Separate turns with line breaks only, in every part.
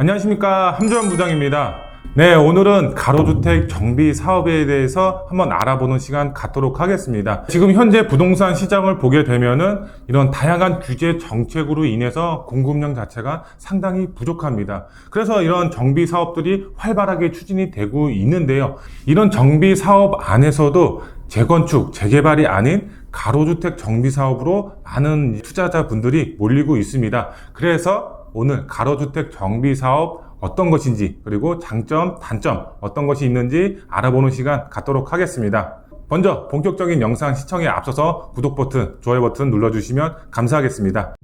안녕하십니까 함주환 부장입니다. 네, 오늘은 가로주택 정비 사업에 대해서 한번 알아보는 시간 갖도록 하겠습니다. 지금 현재 부동산 시장을 보게 되면은 이런 다양한 규제 정책으로 인해서 공급량 자체가 상당히 부족합니다. 그래서 이런 정비 사업들이 활발하게 추진이 되고 있는데요. 이런 정비 사업 안에서도 재건축, 재개발이 아닌 가로주택 정비 사업으로 많은 투자자분들이 몰리고 있습니다. 그래서 오늘 가로주택 정비 사업 어떤 것인지 그리고 장점, 단점 어떤 것이 있는지 알아보는 시간 갖도록 하겠습니다. 먼저 본격적인 영상 시청에 앞서서 구독 버튼, 좋아요 버튼 눌러주시면 감사하겠습니다.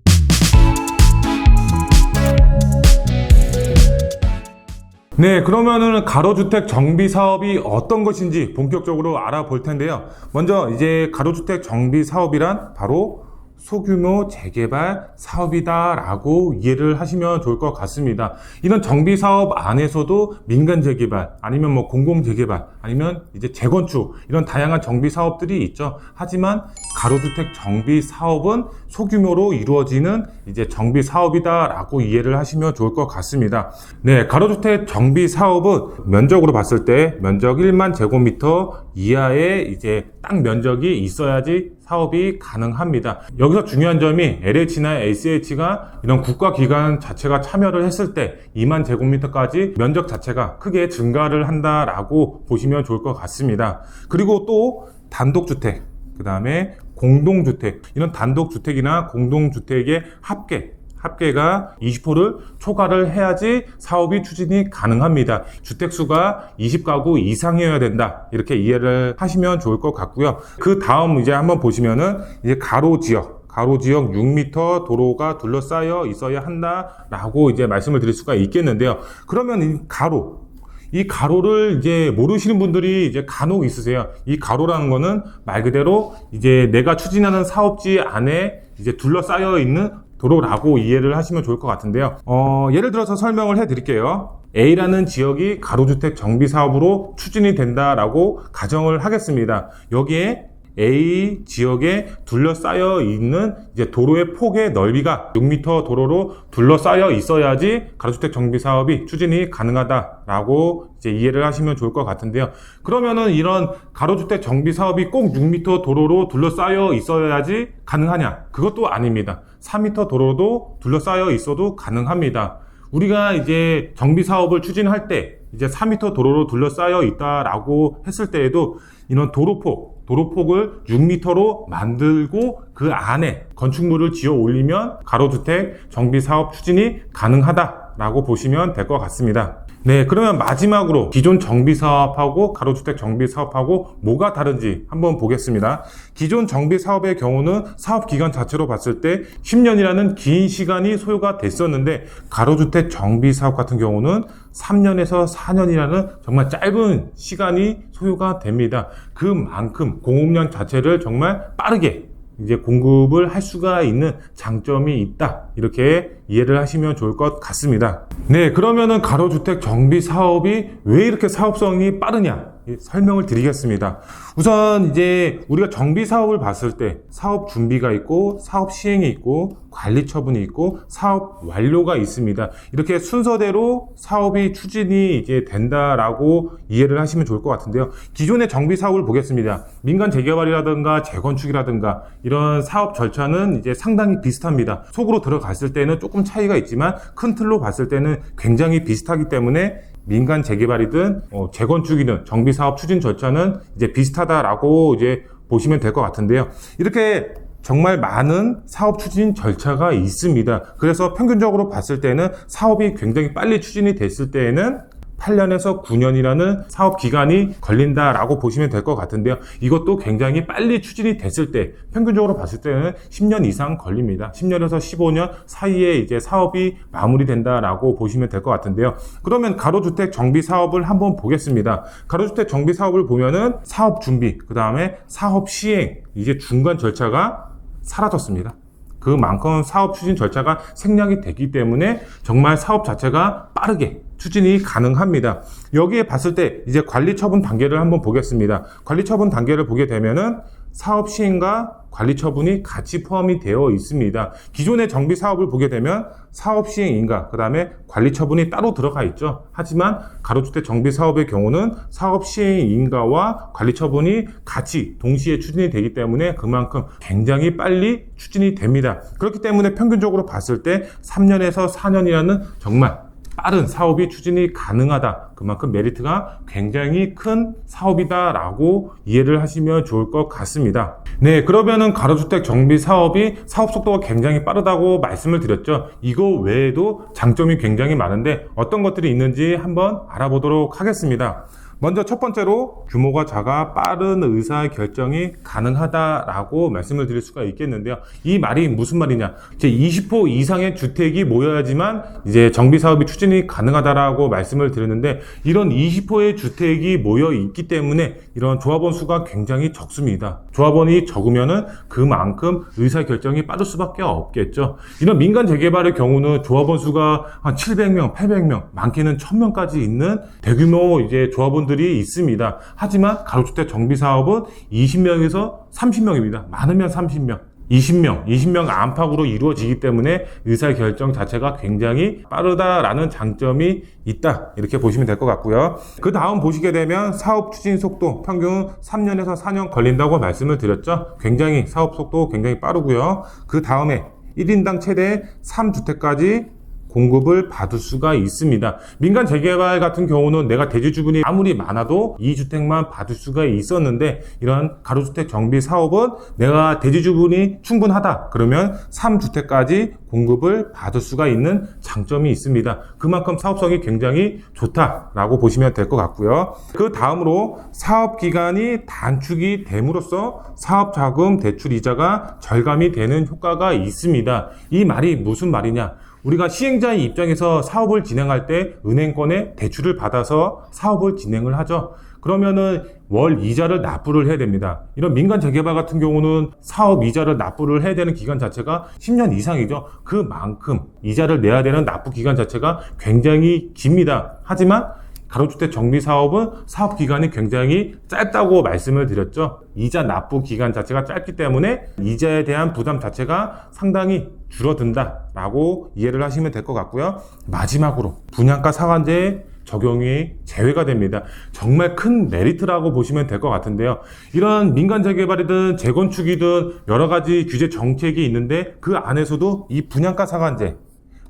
네, 그러면은 가로주택 정비 사업이 어떤 것인지 본격적으로 알아볼 텐데요. 먼저 이제 가로주택 정비 사업이란 바로 소규모 재개발 사업이다라고 이해를 하시면 좋을 것 같습니다. 이런 정비 사업 안에서도 민간 재개발 아니면 뭐 공공 재개발 아니면 이제 재건축 이런 다양한 정비 사업들이 있죠. 하지만 가로주택 정비 사업은 소규모로 이루어지는 이제 정비 사업이다라고 이해를 하시면 좋을 것 같습니다. 네, 가로주택 정비 사업은 면적으로 봤을 때 면적 1만 제곱미터 이하의 이제 땅 면적이 있어야지 사업이 가능합니다. 여기서 중요한 점이 LH나 SH가 이런 국가기관 자체가 참여를 했을 때 2만 제곱미터까지 면적 자체가 크게 증가를 한다라고 보시면 좋을 것 같습니다. 그리고 또 단독주택, 그 다음에 공동주택, 이런 단독주택이나 공동주택의 합계, 합계가 20호를 초과를 해야지 사업이 추진이 가능합니다. 주택수가 20가구 이상이어야 된다. 이렇게 이해를 하시면 좋을 것 같고요. 그 다음 이제 한번 보시면은 이제 가로 지역, 가로 지역 6m 도로가 둘러싸여 있어야 한다라고 이제 말씀을 드릴 수가 있겠는데요. 그러면 이 가로 이 가로를 이제 모르시는 분들이 이제 간혹 있으세요. 이 가로라는 거는 말 그대로 이제 내가 추진하는 사업지 안에 이제 둘러싸여 있는 도로라고 이해를 하시면 좋을 것 같은데요. 어, 예를 들어서 설명을 해 드릴게요. A라는 지역이 가로주택 정비 사업으로 추진이 된다라고 가정을 하겠습니다. 여기에 A 지역에 둘러싸여 있는 이제 도로의 폭의 넓이가 6m 도로로 둘러싸여 있어야지 가로주택 정비 사업이 추진이 가능하다라고 이제 이해를 하시면 좋을 것 같은데요. 그러면은 이런 가로주택 정비 사업이 꼭 6m 도로로 둘러싸여 있어야지 가능하냐? 그것도 아닙니다. 4m 도로도 둘러싸여 있어도 가능합니다. 우리가 이제 정비 사업을 추진할 때 이제 4m 도로로 둘러싸여 있다라고 했을 때에도 이런 도로폭, 도로폭을 6m로 만들고 그 안에 건축물을 지어 올리면 가로주택 정비 사업 추진이 가능하다라고 보시면 될 것 같습니다. 네, 그러면 마지막으로 기존 정비 사업하고 가로주택 정비 사업하고 뭐가 다른지 한번 보겠습니다. 기존 정비 사업의 경우는 사업 기간 자체로 봤을 때 10년이라는 긴 시간이 소요가 됐었는데 가로주택 정비 사업 같은 경우는 3년에서 4년이라는 정말 짧은 시간이 소요가 됩니다. 그만큼 공업량 자체를 정말 빠르게 이제 공급을 할 수가 있는 장점이 있다. 이렇게 이해를 하시면 좋을 것 같습니다. 네, 그러면은 가로주택 정비 사업이 왜 이렇게 사업성이 빠르냐? 설명을 드리겠습니다. 우선 이제 우리가 정비 사업을 봤을 때 사업 준비가 있고 사업 시행이 있고 관리 처분이 있고 사업 완료가 있습니다. 이렇게 순서대로 사업이 추진이 이제 된다라고 이해를 하시면 좋을 것 같은데요. 기존의 정비 사업을 보겠습니다. 민간 재개발이라든가 재건축이라든가 이런 사업 절차는 이제 상당히 비슷합니다. 속으로 들어갔을 때는 조금 차이가 있지만 큰 틀로 봤을 때는 굉장히 비슷하기 때문에 민간 재개발이든 어, 재건축이든 정비 사업 추진 절차는 이제 비슷하다라고 이제 보시면 될 것 같은데요. 이렇게 정말 많은 사업 추진 절차가 있습니다. 그래서 평균적으로 봤을 때는 사업이 굉장히 빨리 추진이 됐을 때에는 8년에서 9년이라는 사업 기간이 걸린다라고 보시면 될 것 같은데요. 이것도 굉장히 빨리 추진이 됐을 때 평균적으로 봤을 때는 10년 이상 걸립니다. 10년에서 15년 사이에 이제 사업이 마무리된다라고 보시면 될 것 같은데요. 그러면 가로주택 정비 사업을 한번 보겠습니다. 가로주택 정비 사업을 보면은 사업 준비, 그 다음에 사업 시행, 이제 중간 절차가 사라졌습니다. 그만큼 사업 추진 절차가 생략이 되기 때문에 정말 사업 자체가 빠르게 추진이 가능합니다. 여기에 봤을 때 이제 관리 처분 단계를 한번 보겠습니다. 관리 처분 단계를 보게 되면은 사업 시행과 관리 처분이 같이 포함이 되어 있습니다. 기존의 정비 사업을 보게 되면 사업 시행 인가, 그 다음에 관리 처분이 따로 들어가 있죠. 하지만 가로주택 정비 사업의 경우는 사업 시행 인가와 관리 처분이 같이 동시에 추진이 되기 때문에 그만큼 굉장히 빨리 추진이 됩니다. 그렇기 때문에 평균적으로 봤을 때 3년에서 4년이라는 정말 빠른 사업이 추진이 가능하다. 그만큼 메리트가 굉장히 큰 사업이다라고 이해를 하시면 좋을 것 같습니다. 네, 그러면은 가로주택 정비 사업이 사업 속도가 굉장히 빠르다고 말씀을 드렸죠. 이거 외에도 장점이 굉장히 많은데 어떤 것들이 있는지 한번 알아보도록 하겠습니다. 먼저 첫 번째로 규모가 작아 빠른 의사 결정이 가능하다라고 말씀을 드릴 수가 있겠는데요. 이 말이 무슨 말이냐? 이제 20호 이상의 주택이 모여야지만 이제 정비 사업이 추진이 가능하다라고 말씀을 드렸는데 이런 20호의 주택이 모여 있기 때문에 이런 조합원 수가 굉장히 적습니다. 조합원이 적으면은 그만큼 의사 결정이 빠를 수밖에 없겠죠. 이런 민간 재개발의 경우는 조합원 수가 한 700명, 800명, 많게는 1000명까지 있는 대규모 이제 조합원 들이 있습니다. 하지만 가로주택 정비 사업은 20명에서 30명입니다. 많으면 30명. 20명, 20명 안팎으로 이루어지기 때문에 의사결정 자체가 굉장히 빠르다라는 장점이 있다. 이렇게 보시면 될 것 같고요. 그 다음 보시게 되면 사업 추진 속도 평균 3년에서 4년 걸린다고 말씀을 드렸죠. 굉장히 사업 속도 굉장히 빠르고요. 그 다음에 1인당 최대 3주택까지 공급을 받을 수가 있습니다. 민간 재개발 같은 경우는 내가 대지 주분이 아무리 많아도 2주택만 받을 수가 있었는데 이런 가로주택 정비 사업은 내가 대지 주분이 충분하다. 그러면 3주택까지 공급을 받을 수가 있는 장점이 있습니다. 그만큼 사업성이 굉장히 좋다라고 보시면 될 것 같고요. 그 다음으로 사업 기간이 단축이 됨으로써 사업 자금 대출 이자가 절감이 되는 효과가 있습니다. 이 말이 무슨 말이냐? 우리가 시행자의 입장에서 사업을 진행할 때 은행권에 대출을 받아서 사업을 진행을 하죠. 그러면은 월 이자를 납부를 해야 됩니다. 이런 민간 재개발 같은 경우는 사업 이자를 납부를 해야 되는 기간 자체가 10년 이상이죠. 그만큼 이자를 내야 되는 납부 기간 자체가 굉장히 깁니다. 하지만 가로주택 정비 사업은 사업 기간이 굉장히 짧다고 말씀을 드렸죠. 이자 납부 기간 자체가 짧기 때문에 이자에 대한 부담 자체가 상당히 줄어든다라고 이해를 하시면 될 것 같고요. 마지막으로 분양가 상한제 적용이 제외가 됩니다. 정말 큰 메리트라고 보시면 될 것 같은데요. 이런 민간 재개발이든 재건축이든 여러 가지 규제 정책이 있는데 그 안에서도 이 분양가 상한제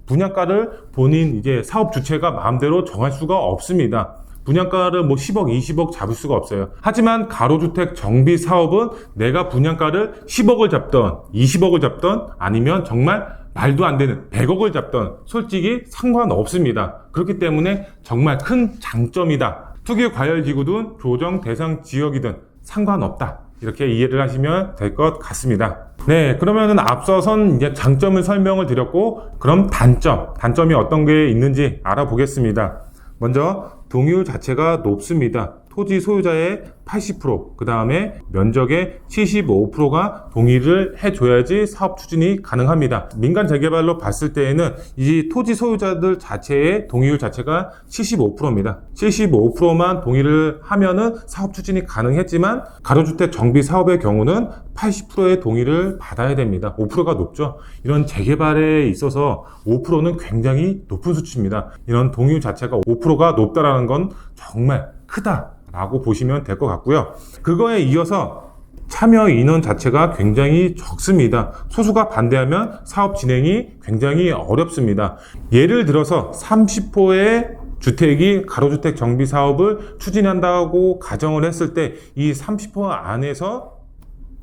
분양가를 본인 이제 사업 주체가 마음대로 정할 수가 없습니다. 분양가를 뭐 10억, 20억 잡을 수가 없어요. 하지만 가로주택 정비 사업은 내가 분양가를 10억을 잡던, 20억을 잡던, 아니면 정말 말도 안 되는 100억을 잡던 솔직히 상관없습니다. 그렇기 때문에 정말 큰 장점이다. 투기 과열 기구든 조정 대상 지역이든 상관없다. 이렇게 이해를 하시면 될 것 같습니다. 네, 그러면은 앞서선 이제 장점을 설명을 드렸고, 그럼 단점, 단점이 어떤 게 있는지 알아보겠습니다. 먼저 동의율 자체가 높습니다. 토지 소유자의 80%, 그 다음에 면적의 75%가 동의를 해줘야지 사업 추진이 가능합니다. 민간 재개발로 봤을 때에는 이 토지 소유자들 자체의 동의율 자체가 75%입니다. 75%만 동의를 하면은 사업 추진이 가능했지만 가로주택 정비 사업의 경우는 80%의 동의를 받아야 됩니다. 5%가 높죠. 이런 재개발에 있어서 5%는 굉장히 높은 수치입니다. 이런 동의율 자체가 5%가 높다라는 건 정말 크다 라고 보시면 될 것 같고요. 그거에 이어서 참여 인원 자체가 굉장히 적습니다. 소수가 반대하면 사업 진행이 굉장히 어렵습니다. 예를 들어서 30호의 주택이 가로주택 정비 사업을 추진한다고 가정을 했을 때 이 30호 안에서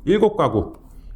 7가구,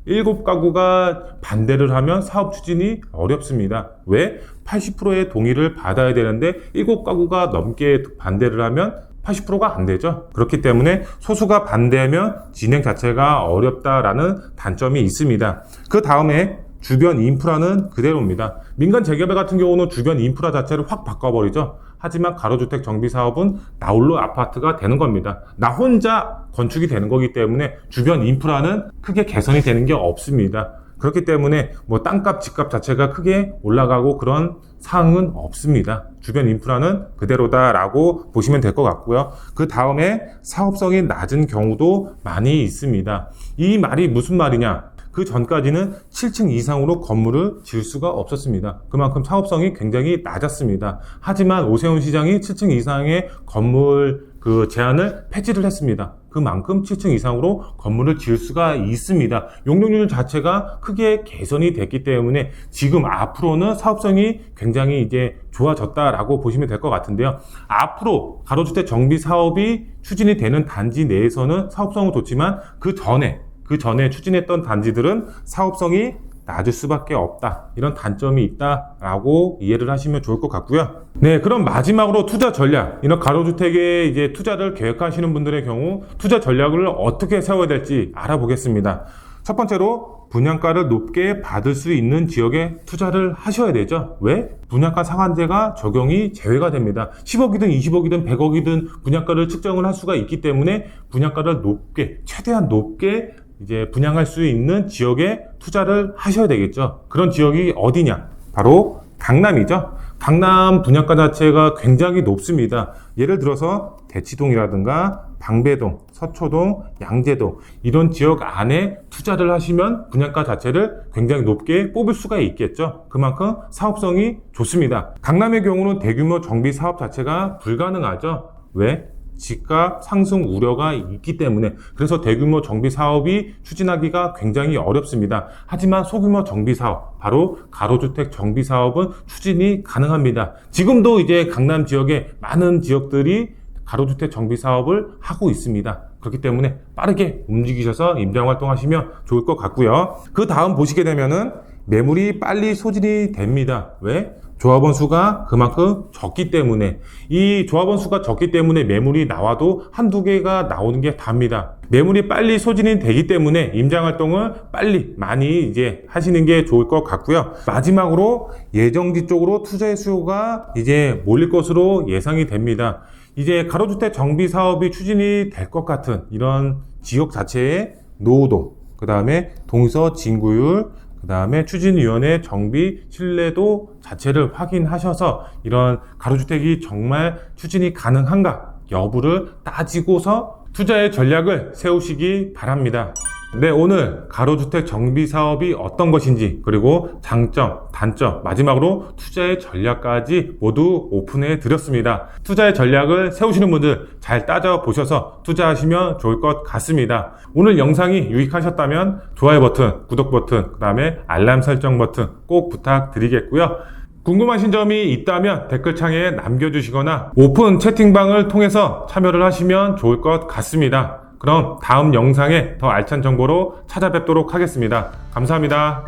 7가구가 반대를 하면 사업 추진이 어렵습니다. 왜? 80%의 동의를 받아야 되는데 7가구가 넘게 반대를 하면 80%가 안 되죠. 그렇기 때문에 소수가 반대하면 진행 자체가 어렵다라는 단점이 있습니다. 그 다음에 주변 인프라는 그대로입니다. 민간 재개발 같은 경우는 주변 인프라 자체를 확 바꿔버리죠. 하지만 가로주택 정비 사업은 나홀로 아파트가 되는 겁니다. 나 혼자 건축이 되는 거기 때문에 주변 인프라는 크게 개선이 되는 게 없습니다. 그렇기 때문에 뭐 땅값, 집값 자체가 크게 올라가고 그런 사항은 없습니다. 주변 인프라는 그대로다라고 보시면 될 것 같고요. 그 다음에 사업성이 낮은 경우도 많이 있습니다. 이 말이 무슨 말이냐? 그 전까지는 7층 이상으로 건물을 지을 수가 없었습니다. 그만큼 사업성이 굉장히 낮았습니다. 하지만 오세훈 시장이 7층 이상의 건물 그 제한을 폐지를 했습니다. 그만큼 7층 이상으로 건물을 지을 수가 있습니다. 용적률 자체가 크게 개선이 됐기 때문에 지금 앞으로는 사업성이 굉장히 이제 좋아졌다라고 보시면 될 것 같은데요. 앞으로 가로주택 정비 사업이 추진이 되는 단지 내에서는 사업성은 좋지만 그 전에 그 전에 추진했던 단지들은 사업성이 낮을 수밖에 없다. 이런 단점이 있다라고 이해를 하시면 좋을 것 같고요. 네, 그럼 마지막으로 투자 전략. 이런 가로주택에 이제 투자를 계획하시는 분들의 경우 투자 전략을 어떻게 세워야 될지 알아보겠습니다. 첫 번째로 분양가를 높게 받을 수 있는 지역에 투자를 하셔야 되죠. 왜? 분양가 상한제가 적용이 제외가 됩니다. 10억이든 20억이든 100억이든 분양가를 측정을 할 수가 있기 때문에 분양가를 높게, 최대한 높게 이제 분양할 수 있는 지역에 투자를 하셔야 되겠죠. 그런 지역이 어디냐? 바로 강남이죠. 강남 분양가 자체가 굉장히 높습니다. 예를 들어서 대치동이라든가 방배동, 서초동, 양재동 이런 지역 안에 투자를 하시면 분양가 자체를 굉장히 높게 뽑을 수가 있겠죠. 그만큼 사업성이 좋습니다. 강남의 경우는 대규모 정비 사업 자체가 불가능하죠. 왜? 집값 상승 우려가 있기 때문에 그래서 대규모 정비 사업이 추진하기가 굉장히 어렵습니다. 하지만 소규모 정비 사업, 바로 가로주택 정비 사업은 추진이 가능합니다. 지금도 이제 강남 지역에 많은 지역들이 가로주택 정비 사업을 하고 있습니다. 그렇기 때문에 빠르게 움직이셔서 임장 활동하시면 좋을 것 같고요. 그 다음 보시게 되면은 매물이 빨리 소진이 됩니다. 왜? 조합원 수가 그만큼 적기 때문에 이 조합원 수가 적기 때문에 매물이 나와도 한두 개가 나오는 게 답니다. 매물이 빨리 소진이 되기 때문에 임장 활동을 빨리 많이 이제 하시는 게 좋을 것 같고요. 마지막으로 예정지 쪽으로 투자의 수요가 이제 몰릴 것으로 예상이 됩니다. 이제 가로주택 정비 사업이 추진이 될 것 같은 이런 지역 자체의 노후도, 그 다음에 동서 진구율, 그 다음에 추진위원회 정비 신뢰도 자체를 확인하셔서 이런 가로주택이 정말 추진이 가능한가 여부를 따지고서 투자의 전략을 세우시기 바랍니다. 네, 오늘 가로주택 정비 사업이 어떤 것인지, 그리고 장점, 단점, 마지막으로 투자의 전략까지 모두 오픈해 드렸습니다. 투자의 전략을 세우시는 분들 잘 따져보셔서 투자하시면 좋을 것 같습니다. 오늘 영상이 유익하셨다면 좋아요 버튼, 구독 버튼, 그 다음에 알람 설정 버튼 꼭 부탁드리겠고요. 궁금하신 점이 있다면 댓글창에 남겨주시거나 오픈 채팅방을 통해서 참여를 하시면 좋을 것 같습니다. 그럼 다음 영상에 더 알찬 정보로 찾아뵙도록 하겠습니다. 감사합니다.